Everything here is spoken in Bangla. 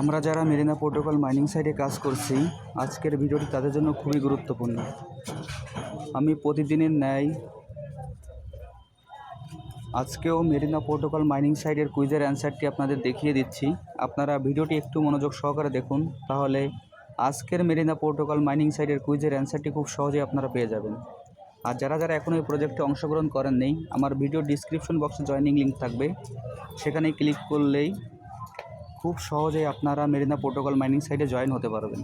আমরা যারা মেরিনা প্রোটোকল মাইনিং সাইটে কাজ করছি, আজকের ভিডিওটি তাদের জন্য খুবই গুরুত্বপূর্ণ। আমি প্রতিদিনের ন্যায় আজকেও মেরিনা প্রোটোকল মাইনিং সাইটের কুইজের অ্যান্সারটি আপনাদের দেখিয়ে দিচ্ছি। আপনারা ভিডিওটি একটু মনোযোগ সহকারে দেখুন, তাহলে আজকের মেরিনা প্রোটোকল মাইনিং সাইটের কুইজের অ্যান্সারটি খুব সহজেই আপনারা পেয়ে যাবেন। আর যারা যারা এখনও এই প্রজেক্টে অংশগ্রহণ করেন নেই আমার ভিডিও ডিসক্রিপশন বক্সে জয়েনিং লিঙ্ক থাকবে। সেখানে ক্লিক করলেই খুব সহজেই আপনারা মেরিনা পোর্টোকল মাইনিং সাইটে জয়েন হতে পারবেন